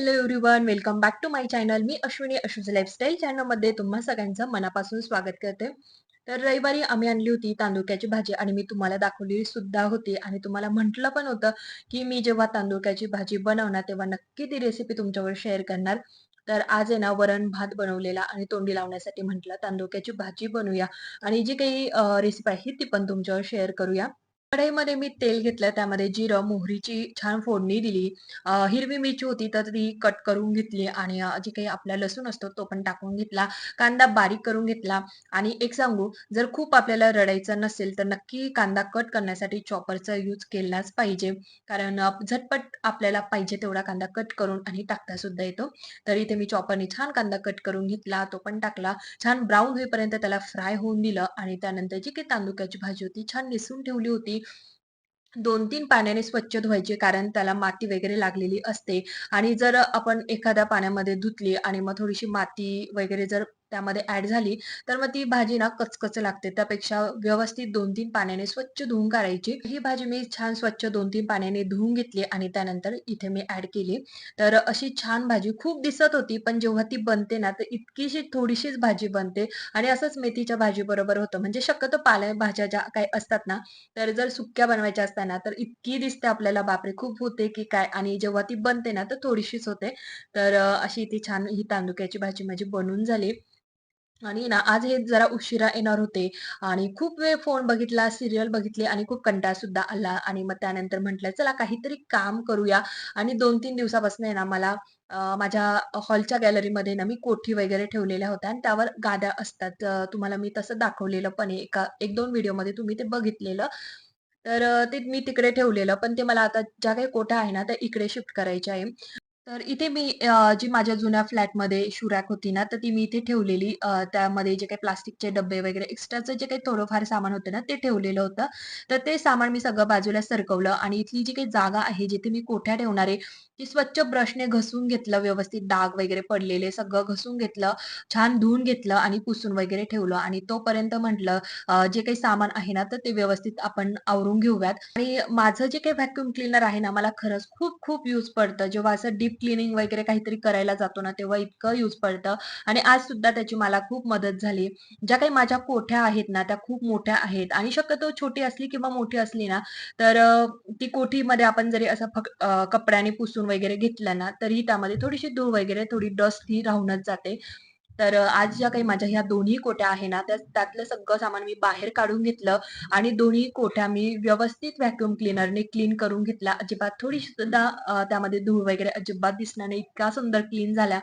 Hello everyone welcome back to my channel. Me Ashwini अश्विज lifestyle चॅनलमध्ये तुम्हा सगळ्यांचं मनापासून स्वागत करते. तर रविवारी आम्ही आणली होती तांदुक्याची भाजी आणि मी तुम्हाला दाखवली सुद्धा होती. आणि तुम्हाला म्हटलं पण होतं की मी जेव्हा तांदुळक्याची भाजी बनवणार तेव्हा नक्की ती रेसिपी तुमच्यावर शेअर करणार. तर आज आहे ना वरण भात बनवलेला आणि तोंडी लावण्यासाठी म्हटलं तांदुक्याची भाजी बनवूया. आणि जी काही रेसिपी आहे ती पण तुमच्यावर शेअर करूया. कढईमध्ये मी तेल घेतलं त्यामध्ये जिरं मोहरीची छान फोडणी दिली. हिरवी मिरची होती तर ती कट करून घेतली आणि जे काही आपला लसूण असतो तो पण टाकून घेतला. कांदा बारीक करून घेतला. आणि एक सांगू जर खूप आपल्याला रडायचं नसेल तर नक्की कांदा कट करण्यासाठी चॉपरचा यूज केलाच पाहिजे. कारण झटपट आपल्याला पाहिजे तेवढा कांदा कट करून आणि टाकता सुद्धा येतो. तर इथे मी चॉपरने छान कांदा कट करून घेतला तो पण टाकला. छान ब्राऊन होईपर्यंत त्याला फ्राय होऊन दिलं आणि त्यानंतर जी काही तांदुक्याची भाजी होती छान निसून ठेवली होती. दोन तीन पाण्याने स्वच्छ धुवायचे कारण त्याला माती वगैरे लागलेली असते. आणि जर आपण एखाद्या पाण्यामध्ये धुतली आणि मग थोडीशी माती वगैरे जर त्यामध्ये ऍड झाली तर मग ती भाजी ना कचकच लागते. त्यापेक्षा व्यवस्थित दोन तीन पाण्याने स्वच्छ धुवून करायची ही भाजी मी छान स्वच्छ दोन तीन पाण्याने धुवून घेतली आणि त्यानंतर इथे मी ऍड केली. तर अशी छान भाजी खूप दिसत होती पण जेव्हा ती बनते ना तर इतकीशी थोडीशीच भाजी बनते. आणि असंच मेथीच्या भाजी बरोबर होतं. म्हणजे शक्यतो पाल्या भाज्या ज्या काही असतात ना तर जर सुक्या बनवायच्या असताना तर इतकी दिसते आपल्याला बापरे! खूप होते की काय? आणि जेव्हा ती बनते ना तर थोडीशीच होते. तर अशी ती छान ही तांदुक्याची भाजी माझी बनून झाली. आणि ना आज हे जरा उशिरा येणार होते आणि खूप वेळ फोन बघितला, सिरियल बघितली आणि खूप कंटाळ सुद्धा आला आणि मग त्यानंतर म्हटलं चला काहीतरी काम करूया आणि दोन तीन दिवसापासून आहे ना मला माझ्या हॉलच्या गॅलरीमध्ये ना मी कोठी वगैरे ठेवलेल्या होत्या आणि त्यावर गाद्या असतात. तुम्हाला मी तसं दाखवलेलं पण एका 1-2 व्हिडिओमध्ये तुम्ही ते बघितलेलं. तर ते मी तिकडे ठेवलेलं. पण ते मला आता ज्या काही कोठ्या आहे ना, त्या इकडे शिफ्ट करायच्या आहे. तर इथे मी जी माझ्या जुन्या फ्लॅटमध्ये शुरॅक होती ना, तर ती मी इथे ठेवलेली. त्यामध्ये जे काही प्लास्टिकचे डब्बे वगैरे एक्स्ट्राचं जे काही थोडंफार सामान होतं ना, ते ठेवलेलं होतं. तर ते सामान मी सगळं बाजूला सरकवलं आणि इथली जी काही जागा आहे, जिथे मी कोठ्या ठेवणार आहे, ती स्वच्छ ब्रशने घसून घेतलं. व्यवस्थित डाग वगैरे पडलेले सगळं घसून घेतलं. छान धुवून घेतलं आणि पुसून वगैरे ठेवलं आणि तोपर्यंत म्हटलं जे काही सामान आहे ना, तर ते व्यवस्थित आपण आवरून घेऊयात. आणि माझं जे काही व्हॅक्युम क्लीनर आहे ना, मला खरंच खूप खूप यूज पडतं. जेव्हा असं डीप क्लिनिंग वगैरे काहीतरी करायला जातो ना, तेव्हा इतकं यूज पडतं आणि आज सुद्धा त्याची मला खूप मदत झाली. ज्या काही माझ्या कोठ्या आहेत ना, त्या खूप मोठ्या आहेत आणि शक्यतो छोटी असली किंवा मोठी असली ना, तर ती कोठीमध्ये आपण जरी असं फक कपड्याने पुसून वगैरे घेतलं ना, तरी त्यामध्ये थोडीशी धूळ वगैरे, थोडी डस्ट ही राहूनच जाते. तर आज ज्या काही माझ्या ह्या दोन्ही कोट्या आहे ना, त्या त्यातलं सगळं सामान मी बाहेर काढून घेतलं आणि दोन्ही कोठ्या मी व्यवस्थित व्हॅक्युम क्लिनरने क्लीन करून घेतल्या. अजिबात थोडीशी सुद्धा त्यामध्ये धूळ वगैरे अजिबात दिसणार नाही. इतका सुंदर क्लीन झाल्या.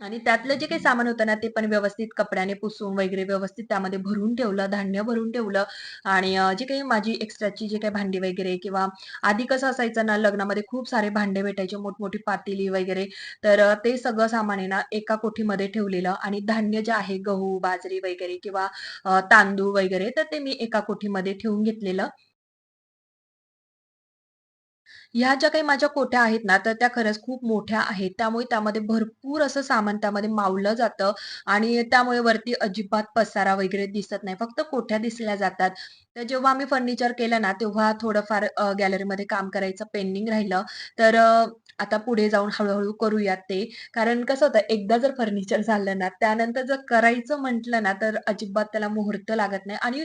आणि त्यातलं जे काही सामान होतं ना, ते पण व्यवस्थित कपड्याने पुसून वगैरे व्यवस्थित त्यामध्ये भरून ठेवलं, धान्य भरून ठेवलं. आणि जे काही माझी एक्स्ट्राची जे काही भांडी वगैरे किंवा आधी कसं असायचं ना, लग्नामध्ये खूप सारे भांडे भेटायचे, मोठमोठी पातेली वगैरे, तर ते सगळं सामान आहे ना, एका कोठीमध्ये ठेवलेलं. आणि धान्य जे आहे गहू, बाजरी वगैरे किंवा तांदूळ वगैरे, तर ते मी एका कोठीमध्ये ठेवून घेतलेलं. ह्या ज्या काही माझ्या कोठ्या आहेत ना, तर त्या खरंच खूप मोठ्या आहेत. त्यामुळे त्यामध्ये भरपूर असं सामान त्यामध्ये मावलं जातं आणि त्यामुळे वरती अजिबात पसारा वगैरे दिसत नाही. फक्त कोठ्या दिसल्या जातात. तर जेव्हा आम्ही फर्निचर केलं ना, तेव्हा थोडंफार गॅलरीमध्ये काम करायचं पेंडिंग राहिलं. तर आता पुढे जाऊन हळूहळू करूयात ते. कारण कसं होतं, एकदा जर फर्निचर झालं ना, त्यानंतर जर करायचं म्हटलं ना, तर अजिबात त्याला मुहूर्त लागत नाही आणि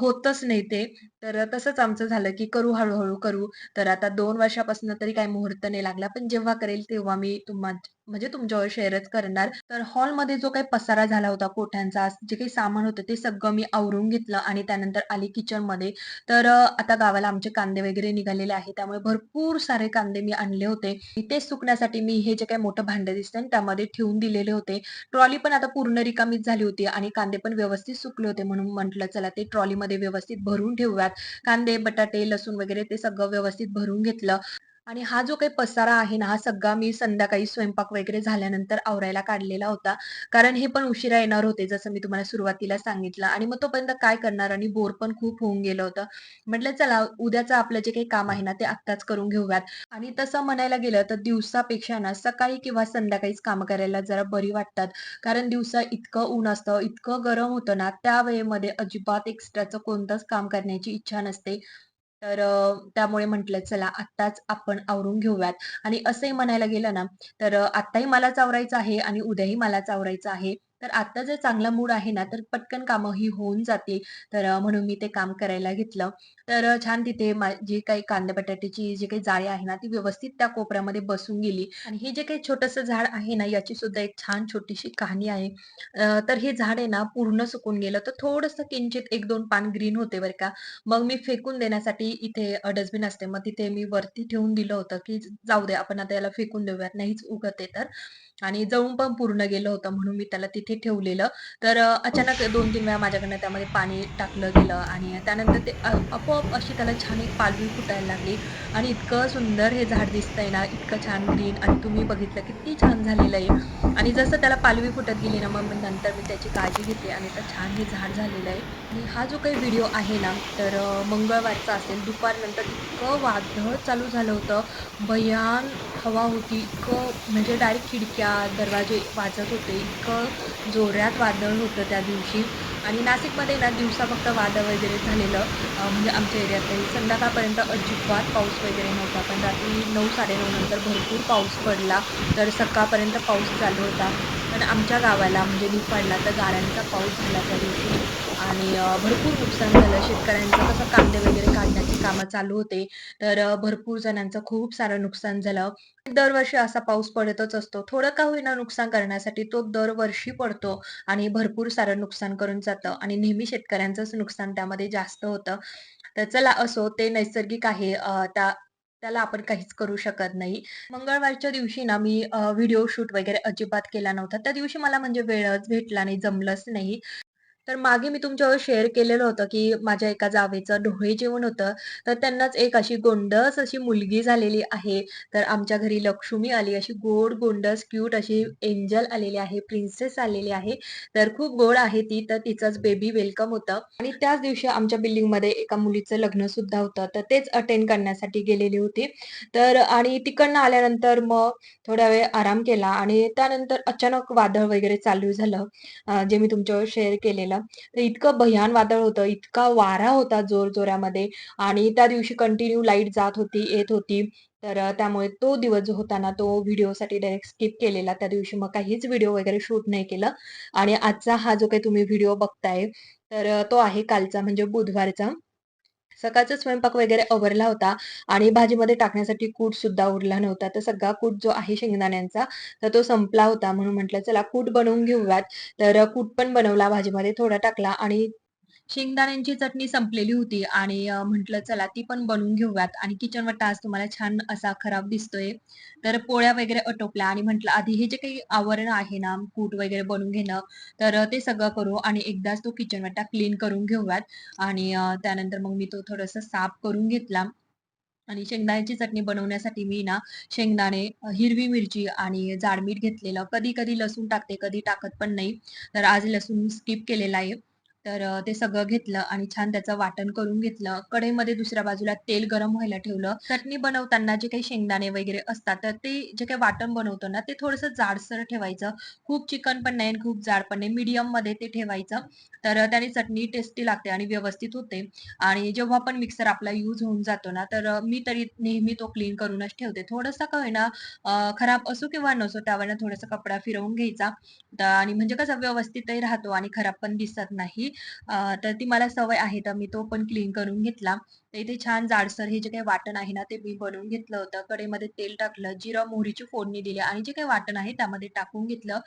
होतच नाही ते. तर तसंच आमचं झालं, की करू हळूहळू करू. तर आता दोन वर्षापासून तरी काही मुहूर्त नाही लागला. पण जेव्हा करेल तेव्हा मी तुम्हा म्हणजे तुमच्यावर शेअरच करणार. तर हॉलमध्ये जो काही पसारा झाला होता कोठ्यांचा, जे काही सामान होतं ते सगळं मी आवरून घेतलं आणि त्यानंतर आली किचनमध्ये. तर आता गावाला आमचे कांदे वगैरे निघालेले आहेत. त्यामुळे भरपूर सारे कांदे मी आणले होते. ते सुकण्यासाठी मी हे जे काही मोठं भांडं दिसतं त्यामध्ये ठेवून दिलेले होते. ट्रॉली पण आता पूर्ण रिकामीच झाली होती आणि कांदे पण व्यवस्थित सुकले होते. म्हणून म्हटलं चला ते ट्रॉलीमध्ये व्यवस्थित भरून ठेवूयात. कांदे, बटाटे, लसूण वगैरे ते सगळं व्यवस्थित भरून घेतलं. आणि हा जो काही पसारा आहे ना, हा सगळा मी संध्याकाळी स्वयंपाक वगैरे झाल्यानंतर आवरायला काढलेला होता. कारण हे पण उशिरा येणार होते, जसं मी तुम्हाला सुरुवातीला सांगितलं आणि मग तोपर्यंत काय करणार आणि बोर पण खूप होऊन गेलं होतं. म्हटलं चला उद्याचं आपलं जे काही काम आहे ना, ते आत्ताच करून घेऊयात आणि तसं म्हणायला गेलं तर दिवसापेक्षा ना, सकाळी किंवा संध्याकाळीच कामं करायला जरा बरी वाटतात. कारण दिवसा इतकं ऊन असतं, इतकं गरम होतं ना, त्या वेळेमध्ये अजिबात एक्स्ट्राचं कोणतंच काम करण्याची इच्छा नसते. तर त्यामुळे म्हटलं चला आत्ताच आपण आवरून घेऊयात आणि असंही म्हणायला गेलं ना, तर आत्ताही मला चावरायचं आहे आणि उद्याही मला चावरायचं आहे. तर आत्ता जर चांगला मूड आहे ना, तर पटकन कामं ही होऊन जातील. तर म्हणून मी ते काम करायला घेतलं. तर छान तिथे माझी जी काही कांदे बटाट्याची जी काही जाळी आहे ना, ती व्यवस्थित त्या कोपऱ्यामध्ये बसून गेली आणि हे जे काही छोटंसं झाड आहे ना, याची सुद्धा एक छान छोटीशी कहाणी आहे. तर हे झाड आहे ना, पूर्ण सुकून गेलं. तर थोडंसं किंचित 1-2 पान ग्रीन होते बरं का. मग मी फेकून देण्यासाठी इथे डस्टबिन असते. मग तिथे मी वरती ठेवून दिलं होतं, की जाऊ दे आपण आता याला फेकून देऊयात, नाहीच उगत आहे तर. आणि जळून पण पूर्ण गेलं होतं म्हणून मी त्याला तिथे ठेवलेलं. तर अचानक 2-3 वेळा माझ्याकडनं त्यामध्ये पाणी टाकलं गेलं आणि त्यानंतर ते अ, आपोआप अशी त्याला छान एक पालवी फुटायला लागली आणि इतकं सुंदर हे झाड दिसतंय ना, इतकं छान ग्रीन आणि तुम्ही बघितलं किती छान झालेलं आहे. आणि जसं त्याला पालवी फुटत गेली ना, मग नंतर मी त्याची काळजी घेते आणि आता छान हे झाड झालेलं आहे. आणि हा जो काही व्हिडिओ आहे ना, तर मंगळवारचा असेल. दुपारनंतर इतकं वादळ चालू झालं होतं. भयान हवा होती. इतकं म्हणजे डायरेक्ट खिडक्या, दरवाजे वाजत होते. इतकं जोरात वादळ होतं त्या दिवशी आणि नाशिकमध्ये ना दिवसा फक्त वादळ वगैरे झालेलं म्हणजे आमच्या एरियातही संध्याकाळपर्यंत अजिबात पाऊस वगैरे नव्हता. पण रात्री 9-9:30 नंतर भरपूर पाऊस पडला. तर सकाळपर्यंत पाऊस चालू होता. पण आमच्या गावाला म्हणजे निफाडला तर गारांचा पाऊस झाला त्या दिवशी आणि भरपूर नुकसान झालं. शेतकऱ्यांचं कसं कांदे वगैरे काढण्यात कामं चालू होते. तर भरपूर जणांचं खूप सारं नुकसान झालं. दरवर्षी असा पाऊस पडतच असतो. थोडं का होईना नुकसान करण्यासाठी तो दरवर्षी पडतो आणि भरपूर सारं नुकसान करून जातं आणि नेहमी शेतकऱ्यांचंच नुकसान त्यामध्ये जास्त होतं. तर चला असो ते नैसर्गिक आहे. त्या त्याला आपण काहीच करू शकत नाही. मंगळवारच्या दिवशी ना मी व्हिडिओ शूट वगैरे अजिबात केला नव्हता. त्या दिवशी मला म्हणजे वेळच भेटला नाही, जमलंच नाही. तर मागे मी तुमच्यावर शेअर केलेलं होतं, की माझ्या एका जावेचं डोळे जेवण होतं. तर त्यांनाच एक अशी गोंडस अशी मुलगी झालेली आहे. तर आमच्या घरी लक्ष्मी आली, अशी गोड गोंडस क्यूट अशी एंजल आलेली आहे, प्रिन्सेस आलेली आहे. तर खूप गोड आहे ती. तर तिचंच बेबी वेलकम होतं आणि त्याच दिवशी आमच्या बिल्डिंगमध्ये एका मुलीचं लग्न सुद्धा होतं. तर तेच अटेंड करण्यासाठी गेलेली होती. तर आणि तिकडनं आल्यानंतर मग थोडा वेळ आराम केला आणि त्यानंतर अचानक वादळ वगैरे चालू झालं. जे मी तुमच्यावर शेअर केलेलं. तर इतकं भयान वादळ होतं, इतका वारा होता जोरजोरामध्ये आणि त्या दिवशी कंटिन्यू लाइट जात होती, येत होती. तर त्यामुळे तो दिवस जो होता ना, तो व्हिडिओसाठी डायरेक्ट स्किप केलेला. त्या दिवशी मग काहीच व्हिडिओ वगैरे शूट नाही केलं आणि आजचा हा जो काही तुम्ही व्हिडिओ बघताय, तर तो आहे कालचा म्हणजे बुधवारचा. सकाळचा स्वयंपाक वगैरे आवरला होता आणि भाजीमध्ये टाकण्यासाठी कूट सुद्धा उरला नव्हता. तर सगळा कूट जो आहे शेंगदाण्यांचा, तर तो संपला होता म्हणून म्हटलं चला कूट बनवून घेऊयात. तर कूट पण बनवला, भाजीमध्ये थोडा टाकला आणि शेंगदाण्यांची चटणी संपलेली होती आणि म्हटलं चला ती पण बनवून घेऊयात आणि किचनवटा आज तुम्हाला छान असा खराब दिसतोय. तर पोळ्या वगैरे आटोपल्या आणि म्हटलं आधी हे जे काही आवरण आहे ना, कूट वगैरे बनवून घेणं, तर ते सगळं करू आणि एकदाच तो किचन क्लीन करून घेऊयात आणि त्यानंतर मग मी तो थोडंसं साफ करून घेतला. आणि शेंगदाण्याची चटणी बनवण्यासाठी मी ना शेंगदाणे, हिरवी मिरची आणि जाड मीठ घेतलेलं. कधी-कधी लसूण टाकते, कधी टाकत पण नाही. तर आज लसूण स्किप केलेला आहे. तर ते सगळं घेतलं आणि छान त्याचं वाटण करून घेतलं. कढईमध्ये दुसऱ्या बाजूला तेल गरम व्हायला ठेवलं. चटणी बनवताना जे काही शेंगदाणे वगैरे असतात, तर ते जे काही वाटण बनवतो ना, ते थोडंसं जाडसर ठेवायचं. खूप चिकन पण नाही खूप जाड पण नाही. मीडियममध्ये ते ठेवायचं. तर त्याने चटणी टेस्टी लागते आणि व्यवस्थित होते. आणि जेव्हा पण मिक्सर आपला यूज होऊन जातो ना, तर मी तरी नेहमी तो क्लीन करूनच ठेवते. थोडासा का होईना खराब असो किंवा नसो त्यावर थोडासा कपडा फिरवून घ्यायचा आणि म्हणजे कसं व्यवस्थितही राहतो आणि खराब पण दिसत नाही. तर ती मला सवय आहे, तर मी तो पण क्लीन करून घेतला. तर इथे छान जाडसर हे जे काही वाटण आहे ना, ते मी बनवून घेतलं होतं. कडेमध्ये तेल टाकलं, जिरं, मोहरीची फोडणी दिली आणि जे काही वाटण आहे त्यामध्ये टाकून घेतलं.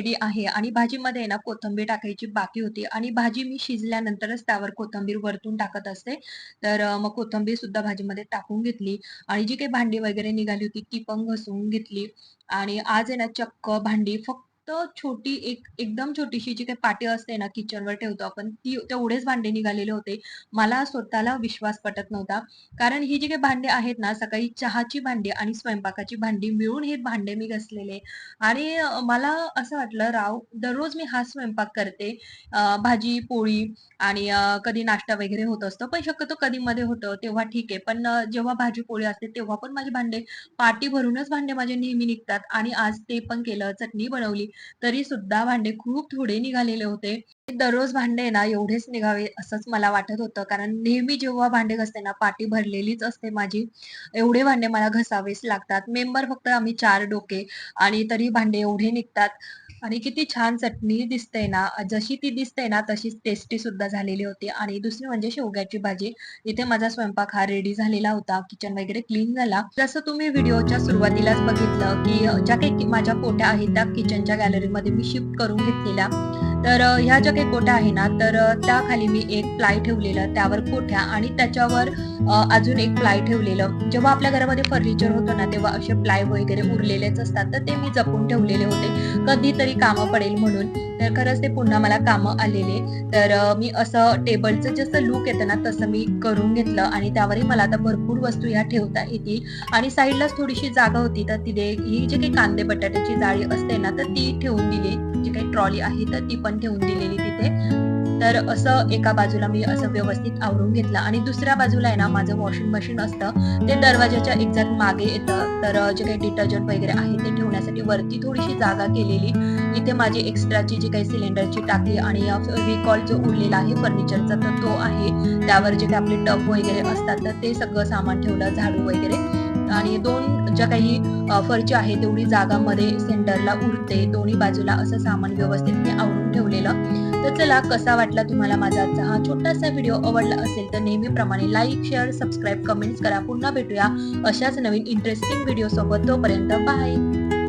रेडी आहे. आणि भाजीमध्ये ना कोथिंबीर टाकायची बाकी होती. आणि भाजी मी शिजल्यानंतरच त्यावर कोथिंबीर वरतून टाकत असते. तर मग कोथिंबीर सुद्धा भाजीमध्ये टाकून घेतली. आणि जी काही भांडी वगैरे निघाली होती ती पण घसवून घेतली. आणि आज आहे ना चक्क भांडी फक्त छोटी एक एकदम छोटीशी जी काही पाटी असते ना किचनवर ठेवतो आपण ती तेवढेच भांडे निघालेले होते. मला स्वतःला विश्वास पटत नव्हता. कारण ही जी काही भांडे आहेत ना, सकाळी चहाची भांडी आणि स्वयंपाकाची भांडी मिळून हे भांडे मी घासलेले आणि मला असं वाटलं राव दररोज मी हा स्वयंपाक करते. भाजी, पोळी आणि कधी नाश्ता वगैरे होत असतो. पण शक्यतो कधीमध्ये होतं तेव्हा ठीक आहे. पण जेव्हा भाजी-पोळी असते तेव्हा पण माझे भांडे पाटी भरूनच भांडे माझे नेहमी निघतात आणि आज ते पण केलं. चटणी बनवली तरी सुद्धा भांडे खूप थोडे निघालेले होते. दररोज भांडे ना एवढेच निघावे असंच मला वाटत होतं. कारण नेहमी जेव्हा भांडे घसते ना पाटी भरलेलीच असते माझी. एवढे भांडे मला घसावेच लागतात. मेंबर फक्त आम्ही चार डोके आणि तरी भांडे एवढे निघतात. आणि किती छान चटणी दिसते ना, जशी ती दिसते ना तशीच टेस्टी सुद्धा झालेली होती. आणि दुसरी म्हणजे शेवग्याची भाजी. इथे माझा स्वयंपाक हा रेडी झालेला होता. किचन वगैरे क्लीन झाला. जसं तुम्ही व्हिडिओच्या सुरुवातीलाच बघितलं, की ज्या काही माझ्या पोट्या आहेत त्या किचनच्या गॅलरीमध्ये मी शिफ्ट करून घेतलेल्या. तर ह्या ज्या काही कोठ्या आहे ना, तर त्याखाली मी एक प्लाय ठेवलेलं, त्यावर कोठ्या आणि त्याच्यावर अजून एक प्लाय ठेवलेलं. जेव्हा आपल्या घरामध्ये फर्निचर होतं ना, तेव्हा असे प्लाय वगैरे उरलेलेच असतात. तर ते मी जपून ठेवलेले होते. कधीतरी कामं पडेल म्हणून. तर खरंच ते पुन्हा मला कामं आलेले. तर मी असं टेबलचं जसं लूक येतं ना, तसं मी करून घेतलं आणि त्यावरही मला आता भरपूर वस्तू ह्या ठेवता येतील आणि साईडलाच थोडीशी जागा होती, तर तिथे ही जे काही कांदे बटाट्याची जाळी असते ना, तर ती ठेवून दिली. जी काही ट्रॉली आहे, तर ती पण ठेवून दिलेली तिथे. तर असं एका बाजूला मी असं व्यवस्थित आवरून घेतलं आणि दुसऱ्या बाजूला आहे ना, माझं वॉशिंग मशीन असतं. ते दरवाजाच्या एक्झॅक्ट मागे येतं. तर जे काही डिटर्जंट वगैरे आहे ते मी वरती थोडीशी जागा केलेली. इथे माझी एक्स्ट्राची जी काही सिलेंडरची टाकी आणि अ, जो उरलेला आहे फर्निचरचा तर तो आहे. त्यावर जे काही आपले टब वगैरे असतात, तर ते सगळं सामान ठेवलं, झाडू वगैरे आणि दोन ज्या काही फरची आहे तेवढी जागा मध्ये सेंटरला उरते. दोन्ही बाजूला असं सामान व्यवस्थित मी आवडून ठेवलेलं. तर चला कसा वाटला तुम्हाला माझा आजचा हा छोटासा व्हिडिओ आवडला असेल तर नेहमीप्रमाणे लाईक, शेअर, सबस्क्राईब, कमेंट्स करा. पुन्हा भेटूया अशाच नवीन इंटरेस्टिंग व्हिडिओ सोबत. तोपर्यंत बाय.